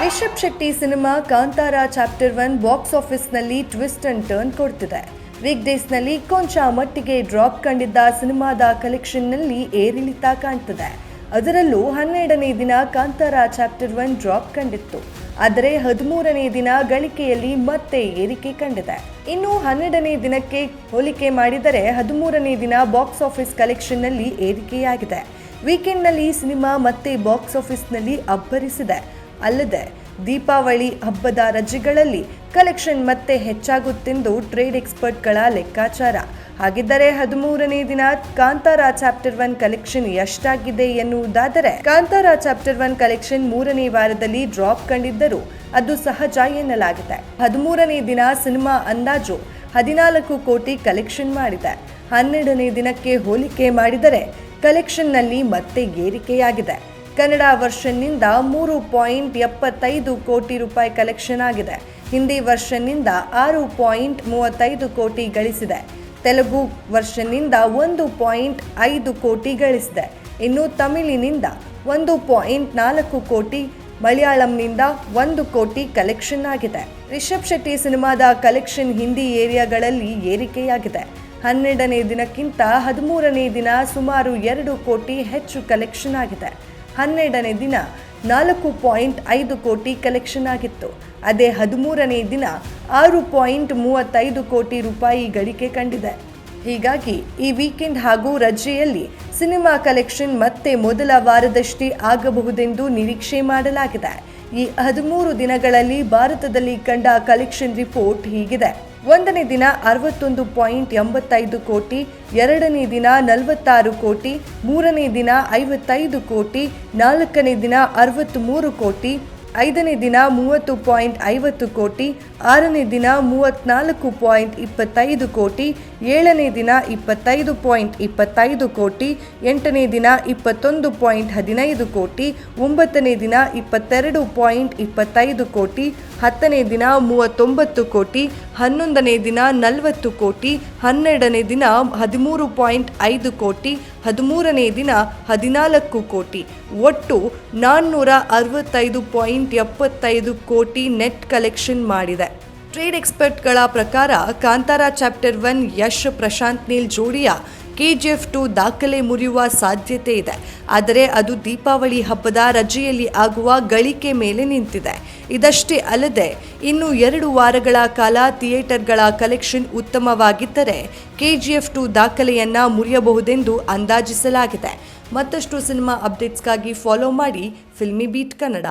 Rishab Shetty cinema Kantara chapter one box ಆಫೀಸ್ನಲ್ಲಿ twist and turn ಕೊಡ್ತಿದೆ week ಡೇಸ್ನಲ್ಲಿ ಕೊಂಚ ಮಟ್ಟಿಗೆ ಡ್ರಾಪ್ ಕಂಡಿದ್ದ ಸಿನಿಮಾದ ಕಲೆಕ್ಷನ್ನಲ್ಲಿ ಏರಿಳಿತ ಕಾಣ್ತಿದೆ ಅದರಲ್ಲೂ ಹನ್ನೆರಡನೇ ದಿನ ಕಾಂತಾರ ಚಾಪ್ಟರ್ ಒನ್ ಡ್ರಾಪ್ ಕಂಡಿತ್ತು ಆದರೆ ಹದಿಮೂರನೇ ದಿನ ಗಳಿಕೆಯಲ್ಲಿ ಮತ್ತೆ ಏರಿಕೆ ಕಂಡಿದೆ ಇನ್ನು ಹನ್ನೆರಡನೇ ದಿನಕ್ಕೆ ಹೋಲಿಕೆ ಮಾಡಿದರೆ ಹದಿಮೂರನೇ ದಿನ ಬಾಕ್ಸ್ ಆಫೀಸ್ ಕಲೆಕ್ಷನ್ನಲ್ಲಿ ಏರಿಕೆಯಾಗಿದೆ ವೀಕೆಂಡ್ನಲ್ಲಿ ಸಿನಿಮಾ ಮತ್ತೆ ಬಾಕ್ಸ್ ಆಫೀಸ್ನಲ್ಲಿ ಅಬ್ಬರಿಸಿದೆ. ಅಲ್ಲದೆ, ದೀಪಾವಳಿ ಹಬ್ಬದ ರಜೆಗಳಲ್ಲಿ ಕಲೆಕ್ಷನ್ ಮತ್ತೆ ಹೆಚ್ಚಾಗುತ್ತೆಂದು ಟ್ರೇಡ್ ಎಕ್ಸ್ಪರ್ಟ್ಗಳ ಲೆಕ್ಕಾಚಾರ. ಹಾಗಿದ್ದರೆ ಹದಿಮೂರನೇ ದಿನ ಕಾಂತಾರ ಚಾಪ್ಟರ್ ಒನ್ ಕಲೆಕ್ಷನ್ ಎಷ್ಟಾಗಿದೆ ಎನ್ನುವುದಾದರೆ, ಕಾಂತಾರ ಚಾಪ್ಟರ್ ಒನ್ ಕಲೆಕ್ಷನ್ ಮೂರನೇ ವಾರದಲ್ಲಿ ಡ್ರಾಪ್ ಕಂಡಿದ್ದರೂ ಅದು ಸಹಜ ಎನ್ನಲಾಗಿದೆ. ಹದಿಮೂರನೇ ದಿನ ಸಿನಿಮಾ ಅಂದಾಜು ಹದಿನಾಲ್ಕು ಕೋಟಿ ಕಲೆಕ್ಷನ್ ಮಾಡಿದೆ. ಹನ್ನೆರಡನೇ ದಿನಕ್ಕೆ ಹೋಲಿಕೆ ಮಾಡಿದರೆ ಕಲೆಕ್ಷನ್ನಲ್ಲಿ ಮತ್ತೆ ಏರಿಕೆಯಾಗಿದೆ ಕನ್ನಡ ವರ್ಷನ್ನಿಂದ ಮೂರು ಪಾಯಿಂಟ್ ಎಪ್ಪತ್ತೈದು ಕೋಟಿ ರೂಪಾಯಿ ಕಲೆಕ್ಷನ್ ಆಗಿದೆ. ಹಿಂದಿ ವರ್ಷನ್ನಿಂದ ಆರು ಪಾಯಿಂಟ್ ಮೂವತ್ತೈದು ಕೋಟಿ ಗಳಿಸಿದೆ. ತೆಲುಗು ವರ್ಷನ್ನಿಂದ ಒಂದು ಪಾಯಿಂಟ್ ಐದು ಕೋಟಿ ಗಳಿಸಿದೆ. ಇನ್ನು ತಮಿಳಿನಿಂದ ಒಂದು ಪಾಯಿಂಟ್ ನಾಲ್ಕು ಕೋಟಿ, ಮಲಯಾಳಂನಿಂದ ಒಂದು ಕೋಟಿ ಕಲೆಕ್ಷನ್ ಆಗಿದೆ. ರಿಷಬ್ ಶೆಟ್ಟಿ ಸಿನಿಮಾದ ಕಲೆಕ್ಷನ್ ಹಿಂದಿ ಏರಿಯಾಗಳಲ್ಲಿ ಏರಿಕೆಯಾಗಿದೆ. ಹನ್ನೆರಡನೇ ದಿನಕ್ಕಿಂತ ಹದಿಮೂರನೇ ದಿನ ಸುಮಾರು ಎರಡು ಕೋಟಿ ಹೆಚ್ಚು ಕಲೆಕ್ಷನ್ ಆಗಿದೆ. ಹನ್ನೆರಡನೇ ದಿನ ನಾಲ್ಕು ಪಾಯಿಂಟ್ ಐದು ಕೋಟಿ ಕಲೆಕ್ಷನ್ ಆಗಿತ್ತು. ಅದೇ ಹದಿಮೂರನೇ ದಿನ ಆರು ಪಾಯಿಂಟ್ ಮೂವತ್ತೈದು ಕೋಟಿ ರೂಪಾಯಿ ಗಳಿಕೆ ಕಂಡಿದೆ. ಹೀಗಾಗಿ ಈ ವೀಕೆಂಡ್ ಹಾಗೂ ರಜೆಯಲ್ಲಿ ಸಿನಿಮಾ ಕಲೆಕ್ಷನ್ ಮತ್ತೆ ಮೊದಲ ವಾರದಷ್ಟೇ ಆಗಬಹುದೆಂದು ನಿರೀಕ್ಷೆ ಮಾಡಲಾಗಿದೆ. ಈ ಹದಿಮೂರು ದಿನಗಳಲ್ಲಿ ಭಾರತದಲ್ಲಿ ಕಂಡ ಕಲೆಕ್ಷನ್ ರಿಪೋರ್ಟ್ ಹೀಗಿದೆ. ಒಂದನೇ ದಿನ ಅರವತ್ತೊಂದು ಪಾಯಿಂಟ್ ಎಂಬತ್ತೈದು ಕೋಟಿ, ಎರಡನೇ ದಿನ ನಲವತ್ತಾರು ಕೋಟಿ, ಮೂರನೇ ದಿನ ಐವತ್ತೈದು ಕೋಟಿ, ನಾಲ್ಕನೇ ದಿನ ಅರವತ್ತ್ಮೂರು ಕೋಟಿ ಐದನೇ ದಿನ ಮೂವತ್ತು ಪಾಯಿಂಟ್ ಐವತ್ತು ಕೋಟಿ, ಆರನೇ ದಿನ ಮೂವತ್ತ್ನಾಲ್ಕು ಪಾಯಿಂಟ್ ಇಪ್ಪತ್ತೈದು ಕೋಟಿ, ಏಳನೇ ದಿನ ಇಪ್ಪತ್ತೈದು ಪಾಯಿಂಟ್ ಇಪ್ಪತ್ತೈದು ಕೋಟಿ, ಎಂಟನೇ ದಿನ ಇಪ್ಪತ್ತೊಂದು ಪಾಯಿಂಟ್ ಹದಿನೈದು ಕೋಟಿ, ಒಂಬತ್ತನೇ ದಿನ ಇಪ್ಪತ್ತೆರಡು ಪಾಯಿಂಟ್ ಇಪ್ಪತ್ತೈದು ಕೋಟಿ, ಹತ್ತನೇ ದಿನ ಮೂವತ್ತೊಂಬತ್ತು ಕೋಟಿ, ಹನ್ನೊಂದನೇ ದಿನ ನಲವತ್ತು ಕೋಟಿ, ಹನ್ನೆರಡನೇ ದಿನ ಹದಿಮೂರು ಪಾಯಿಂಟ್ ಐದು ಕೋಟಿ, ಹದಿಮೂರನೇ ದಿನ ಹದಿನಾಲ್ಕು ಕೋಟಿ. ಒಟ್ಟು ನಾನ್ನೂರ ಅರವತ್ತೈದು ಪಾಯಿಂಟ್ ಎಪ್ಪತ್ತೈದು ಕೋಟಿ ನೆಟ್ ಕಲೆಕ್ಷನ್ ಮಾಡಿದೆ. ಟ್ರೇಡ್ ಎಕ್ಸ್ಪರ್ಟ್ಗಳ ಪ್ರಕಾರ ಕಾಂತಾರ ಚಾಪ್ಟರ್ ಒನ್ ಯಶ್ ಪ್ರಶಾಂತ್ ನೀಲ್ ಜೋಡಿಯ ಕೆಜಿಎಫ್ ಟು ದಾಖಲೆ ಮುರಿಯುವ ಸಾಧ್ಯತೆ ಇದೆ. ಆದರೆ ಅದು ದೀಪಾವಳಿ ಹಬ್ಬದ ರಜೆಯಲ್ಲಿ ಆಗುವ ಗಳಿಕೆ ಮೇಲೆ ನಿಂತಿದೆ. ಇದಷ್ಟೇ ಅಲ್ಲದೆ, ಇನ್ನು ಎರಡು ವಾರಗಳ ಕಾಲ ಥಿಯೇಟರ್ಗಳ ಕಲೆಕ್ಷನ್ ಉತ್ತಮವಾಗಿದ್ದರೆ ಕೆಜಿಎಫ್ ಟು ದಾಖಲೆಯನ್ನ ಮುರಿಯಬಹುದೆಂದು ಅಂದಾಜಿಸಲಾಗಿದೆ. ಮತ್ತಷ್ಟು ಸಿನಿಮಾ ಅಪ್ಡೇಟ್ಸ್ಗಾಗಿ ಫಾಲೋ ಮಾಡಿ ಫಿಲ್ಮಿ ಬೀಟ್ ಕನ್ನಡ.